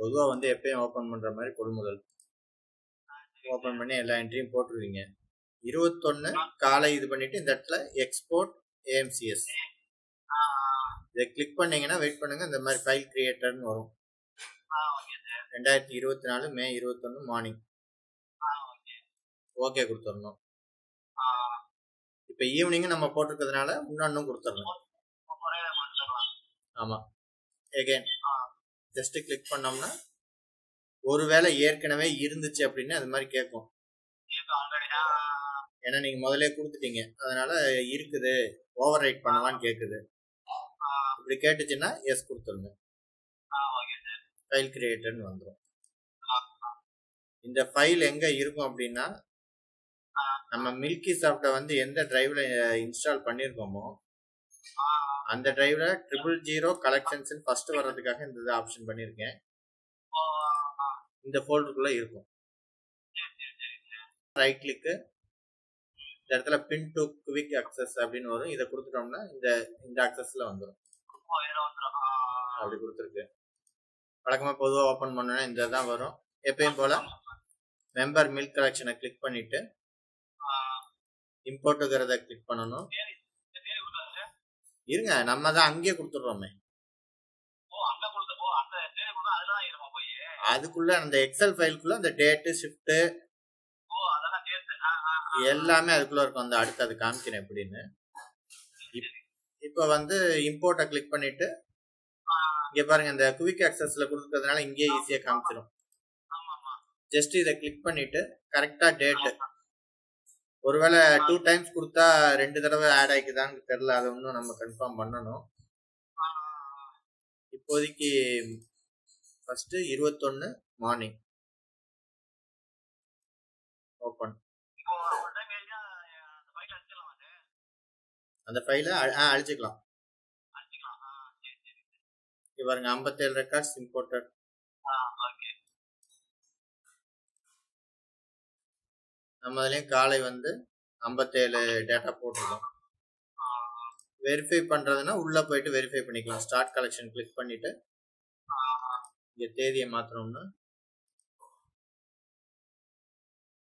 பொதுவாக வந்து எப்பயும் ஓப்பன் பண்ணுற மாதிரி கொள்முதல். ஓப்பன் பண்ணி எல்லா என்ட்ரியும் போட்டுருவீங்க. இருபத்தொன்று காலை இது பண்ணிட்டு இந்த இடத்துல எக்ஸ்போர்ட் ஏஎம்சிஎஸ் இதை கிளிக் பண்ணீங்கன்னா வெயிட் பண்ணுங்க இந்த மாதிரி ஃபைல் கிரியேட்டர்னு வரும். ரெண்டாயிரத்தி இருபத்தி நாலு மே இருபத்தொன்று மார்னிங் ஓகே கொடுத்துடணும் இப்போ ஈவினிங் நம்ம போட்டிருக்கிறதுனால ஒரே முடிச்சிடலாம் ஆமாம் எகைன் ஆ ஜஸ்ட் கிளிக் பண்ணோம்னா ஒருவேளை ஏற்கனவே இருந்துச்சு அப்படின்னு அது மாதிரி கேட்கும். ஏன்னா நீங்க முதல்ல கொடுத்துட்டீங்க. அதனால இருக்குது. ஓவர் ரைட் பண்ணலாம்னு கேட்குது இப்படி கேட்டுச்சுன்னா எஸ் கொடுத்துருங்க. ஃபைல் கிரியேட்டர்னு வந்துடும் இந்த ஃபைல் எங்க இருக்கும் அப்படின்னா நம்ம மில்கி சாஃப்ட்டை வந்து எந்த டிரைவ்ல இன்ஸ்டால் பண்ணியிருக்கோமோ அந்த டிரைவ்ல ட்ரிபிள் ஜீரோ கலெக்ஷன்ஸ் ஃபர்ஸ்ட் வர்றதுக்காக இந்த இதை ஆப்ஷன் பண்ணியிருக்கேன். இந்த ஃபோல்டருக்குள்ள இருக்கும். ரைட் கிளிக்கு இந்த இடத்துல பின் டு குவிக் அக்சஸ் அப்படின்னு வரும். இதை கொடுத்துட்டோம்னா இந்த இந்த அக்சஸ்ல வந்துடும் அப்படி கொடுத்துருக்கு. வழக்கமாக பொதுவாக ஓப்பன் பண்ணோன்னா இந்த தான் வரும். எப்பயும் போல மெம்பர் மில்க் கலெக்ஷனை கிளிக் பண்ணிட்டு இம்போர்ட்டுங்கிறத கிளிக் பண்ணணும் சரி இந்த தேதி கொடுத்தாரு சார் இருங்க நம்ம தான் அங்கேயே கொடுத்துட்றோமே. அதுக்குள்ள அந்த எக்ஸல் ஃபைலுக்குள்ள அந்த டேட்டு ஷிஃப்ட்டு. எல்லாமே அதுக்குள்ள இருக்கும். அந்த அடுத்து அது காமிக்கிறேன் எப்படின்னு. இப்- இப்போ வந்து இம்போர்ட்டை கிளிக் பண்ணிட்டு இங்க பாருங்க இந்த குவிக் ஆக்சஸ்ல கொடுக்கறதுனால இங்கேயே ஈஸியாக காமிச்சிடும் ஜஸ்ட் இதை கிளிக் பண்ணிட்டு கரெக்டா டேட்டு ஒருவேளை டூ டைம்ஸ் கொடுத்தா ரெண்டு தடவை ஆட் ஆயிக்குதான்னு தெரியல. அதை இன்னும் நம்ம கன்ஃபார்ம் பண்ணணும். இப்போதைக்கு ஃபர்ஸ்ட் இருபத்தொன்னு மார்னிங் ஓப்பன் அந்த ஃபைல் அழிச்சிக்கலாம் ஆ இங்க பாருங்க ஐம்பத்தேழு ரெக்கார்ட்ஸ் இம்போர்ட்டட் ஆ ஓகே நம்ம அதுலேயும் காலை வந்து ஐம்பத்தேழு டேட்டா போட்டிருக்கோம். வெரிஃபை பண்ணுறதுன்னா உள்ளே போயிட்டு வெரிஃபை பண்ணிக்கலாம். ஸ்டார்ட் கலெக்ஷன் கிளிக் பண்ணிட்டு இங்கே தேதியை மாற்றணும்னா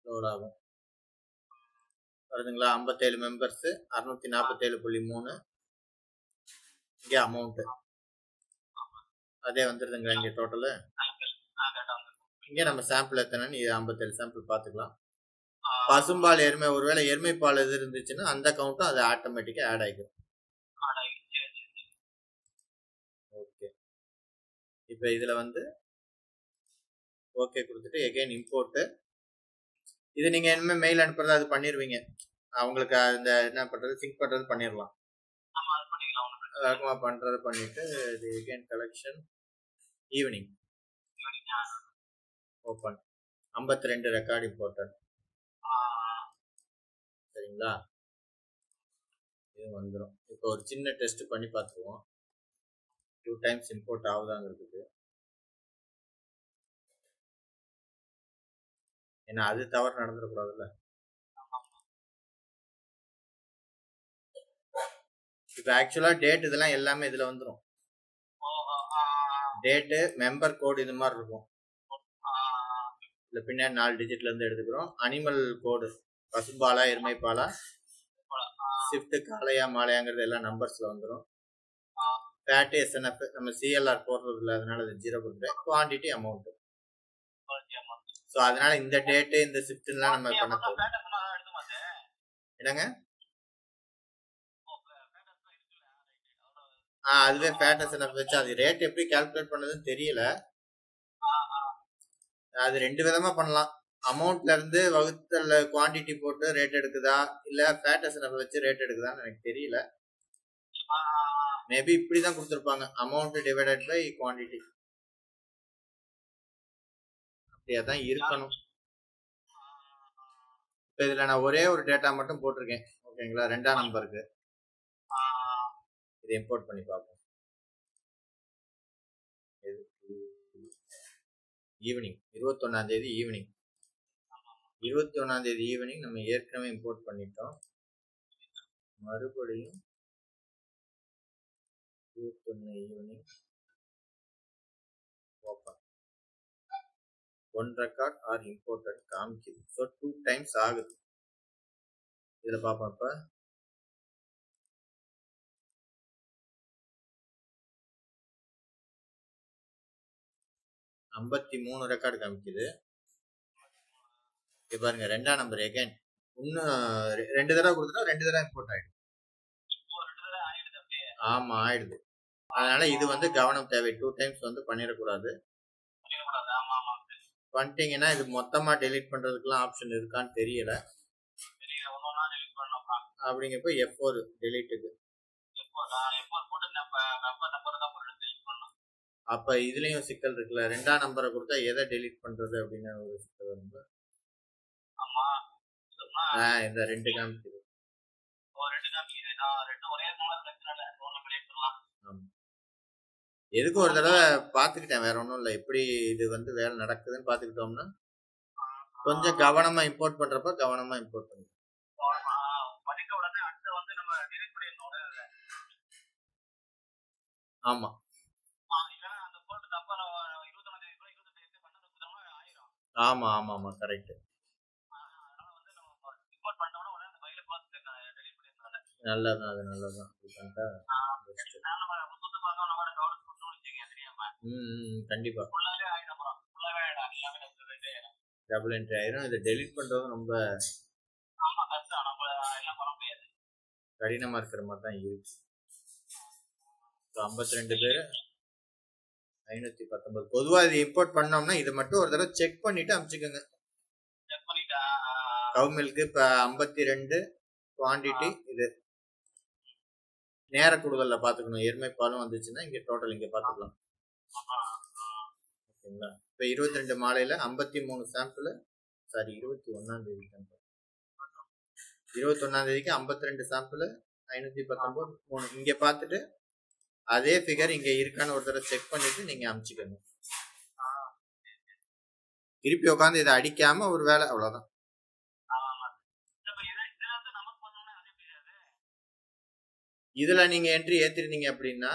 லோட் ஆகும். வருதுங்களா? ஐம்பத்தேழு மெம்பர்ஸு அறுநூத்தி நாற்பத்தேழு புள்ளி மூணு. இங்கே அமௌண்ட்டு அதே வந்துடுதுங்களா இங்கே டோட்டலு இங்கே நம்ம சாம்பிள் எத்தனைன்னு ஐம்பத்தேழு சாம்பிள் பார்த்துக்கலாம் பசும்பால் எருமை ஒருவேளை எருமை பால் எது இருந்துச்சுன்னா அந்த கவுண்ட்டும் அது ஆட்டோமேட்டிக்கா ஆட் ஆகிக்கும் ஓகே இப்போ இதுல வந்து ஓகே கொடுத்துட்டு எகைன் இம்போர்ட்டு இது நீங்க இனிமேல் மெயில் அனுப்புறது அது பண்ணிடுவீங்க அவங்களுக்கு அந்த என்ன பண்றது சிங்க் பண்றது பண்ணிடலாம் நம்ம அது பண்றது பண்ணிட்டு இது எகைன் கலெக்ஷன் ஈவினிங் ஓப்பன் ஐம்பத்தி ரெண்டு ரெக்கார்டு இம்போர்ட்டட் சரிங்களா இது வந்துடும் இப்போ ஒரு சின்ன டெஸ்ட் பண்ணி பார்த்துருவோம் டூ டைம்ஸ் இம்போர்ட் ஆகுதாங்கிறதுக்கு. ஏன்னா அது தவறு நடந்துடக்கூடாதுல்ல. இப்போ ஆக்சுவலாக டேட் இதெல்லாம் எல்லாமே இதில் வந்துடும் டேட்டு மெம்பர் கோடு இது மாதிரி இருக்கும். இல்லை பின்னாடி நாலு டிஜிட்ல இருந்து எடுத்துக்கிறோம். அனிமல் கோடு பசும்பாலா எருமைப்பாலா? ஷிஃப்ட் காளையா மாலையாங்கிறது எல்லாம் நம்பர்ஸ்ல வந்துடும் ஃபேட் எஸ்என்எஃப் நம்ம சிஎல்ஆர் போடுறது இல்லை அதனால அது ஜீரோ கொடுத்துருவேன் குவான்டிட்டி அமௌண்ட் ஓகே அம்மா ஸோ அதனால இந்த டேட்டு இந்த ஷிஃப்ட்லாம் நம்ம பண்ண போகிறோம் என்னங்க? ஆ அதுவே ஃபேட் எஸ்என்எஃப் வச்சு அது ரேட் எப்படி கால்குலேட் பண்ணதுன்னு தெரியல. அது ரெண்டு விதமா பண்ணலாம். அமௌண்ட்ல இருந்து வகுத்தல் குவான்டிட்டி போட்டு ரேட் எடுக்குதா? இல்ல ஃபேட்டஸ் நம்ம வச்சு ரேட் எடுக்குதான்னு எனக்கு தெரியல. மேபி இப்படி தான் கொடுத்துருப்பாங்க. அமௌண்ட் டிவைடட் பை குவான்டிட்டி அப்படியே தான் இருக்கணும். இப்போ இதில் நான் ஒரே ஒரு டேட்டா மட்டும் போட்டிருக்கேன். ஓகேங்களா ரெண்டாம் நம்பருக்கு இதை இம்போர்ட் பண்ணி பார்ப்போம். ஈவினிங் இருபத்தொன்னாம் தேதி ஈவினிங் இருபத்தி ஒன்றாந்தேதி ஈவினிங் நம்ம ஏற்கனவே இம்போர்ட் பண்ணிட்டோம். மறுபடியும் இருபத்தொன்னு evening open one record are imported காமிக்குது. ஸோ டூ டைம்ஸ் ஆகுது. இதில் பார்ப்போம் இப்போ. ஐம்பத்தி மூணு ரெக்கார்டு காமிக்குது. இப்போ பாருங்க ரெண்டாம் நம்பர் எகைன் இன்னும் ரெண்டு தடவை கொடுத்துட்டா ரெண்டு தடவை இம்போர்ட் ஆயிடும் ஆயிடுது. ஆமா ஆயிடுது. அதனால இது வந்து கவனம் தேவை. டூ டைம்ஸ் வந்து பண்ணிடக்கூடாது. பண்ணிட்டீங்கன்னா இது மொத்தமா டெலீட் பண்றதுக்குலாம் ஆப்ஷன் இருக்கான்னு தெரியல. அப்படிங்கிறப்ப ஒன்று எஃப் ஃபோர் டெலீட்டுக்கு எப்போ போட்டு நம்ம தான் போட்டு அப்ப இதுலயும் சிக்கல் இருக்குல்ல. ரெண்டாம் நம்பரை கொடுத்தா எதை டெலீட் பண்றது அப்படின்னு ஒரு சிக்கல் வரும்ல. இந்த ரெண்டு காமிக்குது. ரெண்டு காமிக்குது. ரெண்டு ஒரே நாள பிரச்சனை எதுக்கு ஒரு தடவை பார்த்துக்கிட்டேன் வேற ஒன்றும் இல்லை. எப்படி இது வந்து வேலை நடக்குதுன்னு பார்த்துக்கிட்டோம்னா கொஞ்சம் கவனமா இம்போர்ட் பண்றப்ப கவனமா இம்போர்ட் பண்ணு பண்ணிட்ட உடனே அடுத்து வந்து நம்ம டெலிட் பண்ணிடணும். ஆமா. ஆமா ஆமா ஆமா. கரெக்ட் ஆயிடும் எல்லாமே நம்ம ரெண்டு டபுள் என்ட்ரி ஆயிரும். இதை டெலீட் பண்றது ரொம்ப கடினமா இருக்கிற மாதிரி தான் இருக்கு. ஐம்பத்தி ரெண்டு பேர் ஐநூத்தி பத்தொன்பது. பொதுவா இது இம்போர்ட் பண்ணோம்னா இது மட்டும் ஒரு தடவை செக் பண்ணிட்டு அமுச்சுக்கோங்க. கவு மில்க்கு இப்போ ஐம்பத்தி ரெண்டு குவான்டிட்டி இது. நேர கூடுதல்ல பார்த்துக்கணும் எருமை பாலும் வந்துச்சுன்னா இங்கே டோட்டல் இங்கே பார்த்துக்கலாம் ஓகேங்களா? இப்போ இருபத்தி ரெண்டு மாலையில் ஐம்பத்தி மூணு சாம்பிள் சாரி இருபத்தி ஒன்றாம் தேதி இருபத்தி தேதிக்கு ஐம்பத்தி ரெண்டு சாம்பிள் ஐநூற்றி பத்தொம்போது மூணு. இங்கே பார்த்துட்டு அதே ஃபிகர் இங்கே இருக்கான்னு ஒருத்தரை செக் பண்ணிட்டு நீங்கள் அமுச்சிக்கணும் திருப்பி உட்காந்து இதை அடிக்காம ஒரு வேலை அவ்வளோதான் இதுல நீங்க என்ட்ரி ஏத்திருந்தீங்க அப்படின்னா?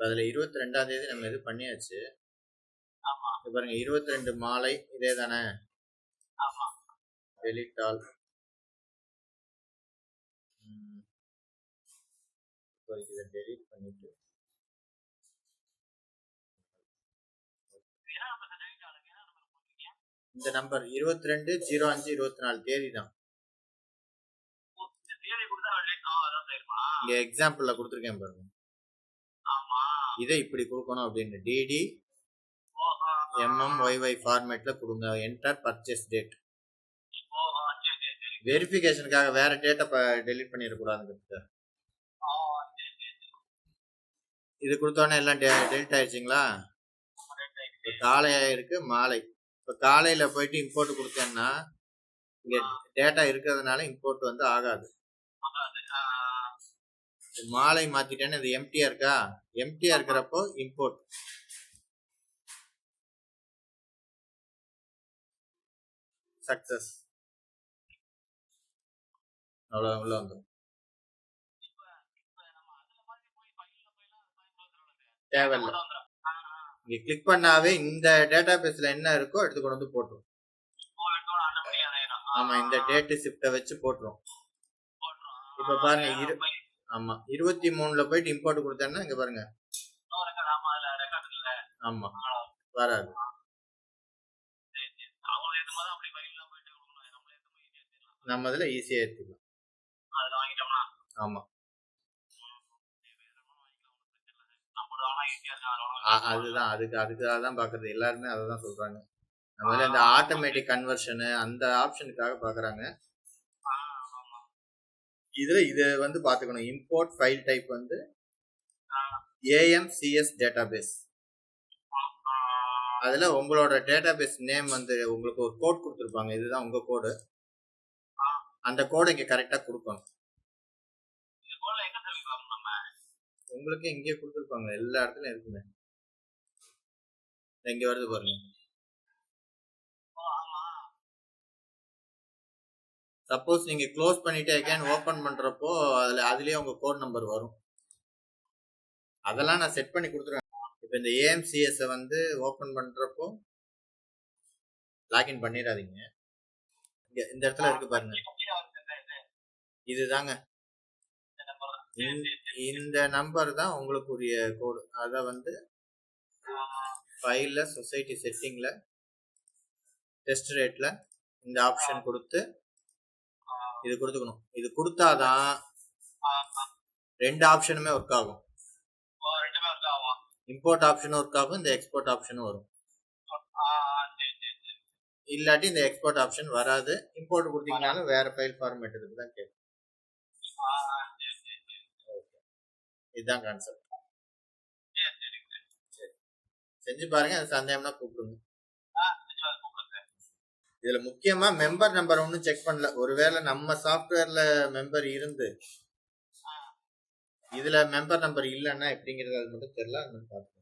அதுல இருபத்தி ரெண்டாம் தேதி நம்ம இது பண்ணியாச்சு. ஆமா. பாருங்க இருபத்தி ரெண்டு மாலை இதே தானே? ஆமா. டெலிட் ஆல் இப்போதைக்கு இதை டெலிட் பண்ணிட்டு இந்த நம்பர் இருபத்தி ரெண்டு ஜீரோ அஞ்சு இருபத்தி நாலு தேதி தான் இங்க எக்ஸாம்பிள்ல கொடுத்துருக்கேன் பாருங்க. இதை இப்படி கொடுக்கணும் அப்படின்னு டிடி எம்எம் ஒய்ஒய் ஃபார்மேட்ல கொடுங்க. என்டர் பர்ச்சேஸ் டேட் வெரிஃபிகேஷனுக்காக வேற டேட்டை டெலீட் பண்ணிடக்கூடாதுங்கிறது இது கொடுத்தோன்னே எல்லாம் டெலிட் ஆயிடுச்சுங்களா? ரைட் ரைட் இப்போ காலை இருக்கு மாலை. இப்போ காலையில போயிட்டு இம்போர்ட் கொடுத்தேன்னா இங்க டேட்டா இருக்கிறதுனால இம்போர்ட் வந்து ஆகாது. மாலை மாத்திட்டேன்னு இது எம்டியா இருக்கா? எம்டியா இருக்கிறப்போ இம்போர்ட் சக்சஸ் அவ்வளோ உள்ள வந்துடும் தேவையில்ல. இங்க கிளிக் பண்ணாவே இந்த டேட்டா பேஸ்ல என்ன இருக்கோ எடுத்து கொண்டு வந்து போட்டுரும். ஆமா இந்த டேட்டு ஷிஃப்ட்டை வச்சு போட்டுரும். இப்ப பாருங்க, இரு- ஆமா இருபத்தி மூணுல போயிட்டு இம்போர்ட் கொடுத்தேன்னா இங்க பாருங்க. ஆமா வராது. நம்ம இதுல ஈஸியா எடுத்துக்கலாம். ஆமா. அதுதான் அதுக்கு அதுக்காக தான் பாக்குறது. எல்லாருமே அதை தான் சொல்றாங்க இதுல இந்த ஆட்டோமேட்டிக் கன்வர்ஷனு அந்த ஆப்ஷனுக்காக பாக்குறாங்க. இதுல இது வந்து பாத்துக்கணும். இம்போர்ட் ஃபைல் டைப் வந்து ஏஎம்சிஎஸ் டேட்டாபேஸ் அதுல உங்களோட டேட்டாபேஸ் நேம் வந்து உங்களுக்கு ஒரு கோட் கொடுத்துருப்பாங்க. இதுதான் உங்க கோடு அந்த கோடை இங்க கரெக்டா கொடுக்கணும். உங்களுக்கு இங்கே கொடுத்துருப்பாங்க. எல்லா இடத்துலயும் இருக்குங்க. இங்க வருது பாருங்க. சப்போஸ் நீங்க க்ளோஸ் பண்ணிட்டு அகைன் ஓபன் பண்றப்போ அதுல அதுலயே உங்க கோட் நம்பர் வரும். அதெல்லாம் நான் செட் பண்ணி கொடுத்துருவேன். இப்போ இந்த ஏஎம்சிஎஸ் வந்து ஓபன் பண்றப்போ லாகின் பண்ணிடாதீங்க. இந்த இடத்துல இருக்கு பாருங்க. இதுதாங்க. இந்த நம்பர் தான் உங்களுக்குரிய கோடு. அதை வந்து ஃபைலில் சொசைட்டி செட்டிங்கில் டெஸ்ட் ரேட்டில் இந்த ஆப்ஷன் கொடுத்து இது கொடுத்துக்கணும். இது கொடுத்தாதான் ரெண்டு ஆப்ஷனுமே ஒர்க் ஆகும். இம்போர்ட் ஆப்ஷனும் ஒர்க் ஆகும்? இந்த எக்ஸ்போர்ட் ஆப்ஷனும் வரும். இல்லாட்டி இந்த எக்ஸ்போர்ட் ஆப்ஷன் வராது. இம்போர்ட் கொடுத்தீங்கனாலும் வேற ஃபைல் ஃபார்மேட் இதுக்கு தான் கேட்கும். இதுதான் கான்செப்ட் செஞ்சு பாருங்க அது சந்தேகம்னா கூப்பிடுங்க. இதுல முக்கியமா மெம்பர் நம்பர் ஒன்றும் செக் பண்ணல. ஒருவேளை நம்ம சாஃப்ட்வேர்ல மெம்பர் இருந்து இதுல மெம்பர் நம்பர் இல்லைன்னா எப்படிங்கிறது அது மட்டும் தெரியல அது மட்டும் பார்த்துக்கோங்க.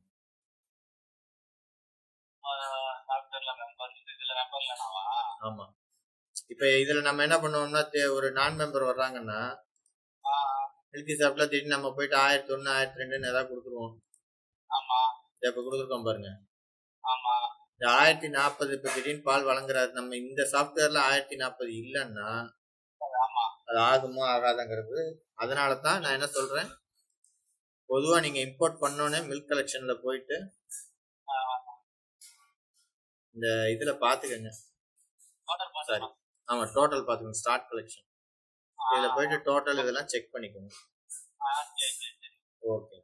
ஆமா. இப்ப இதுல நம்ம என்ன பண்ணுவோம்னா ஒரு நான் மெம்பர் வர்றாங்கன்னா ஹெல்த்தி ஷாப்ல திடீர்னு நம்ம போயிட்டு ஆயிரத்தி ஒன்று ஆயிரத்தி ரெண்டுன்னு ஏதாவது கொடுத்துருவோம். ஆமா. இதை இப்ப கொடுத்துருக்கோம் பாருங்க. ஆமா. இந்த ஆயிரத்தி நாற்பது இப்ப திடீர்னு பால் வழங்குறாரு. நம்ம இந்த சாஃப்ட்வேர்ல ஆயிரத்தி நாற்பது இல்லைன்னா அது ஆகுமோ ஆகாதங்கிறது. அதனால தான் நான் என்ன சொல்றேன்? பொதுவா நீங்க இம்போர்ட் பண்ணோன்னே மில்க் கலெக்ஷன்ல போயிட்டு இந்த இதுல பாத்துக்கங்க. ஆர்டர் சாரி பண்ணுறேன் ஆமா டோட்டல் பாத்துக்கோங்க ஸ்டார்ட் கலெக்ஷன் இதுல போயிட்டு டோட்டல் இதெல்லாம் செக் பண்ணிக்கோங்க. ஓகே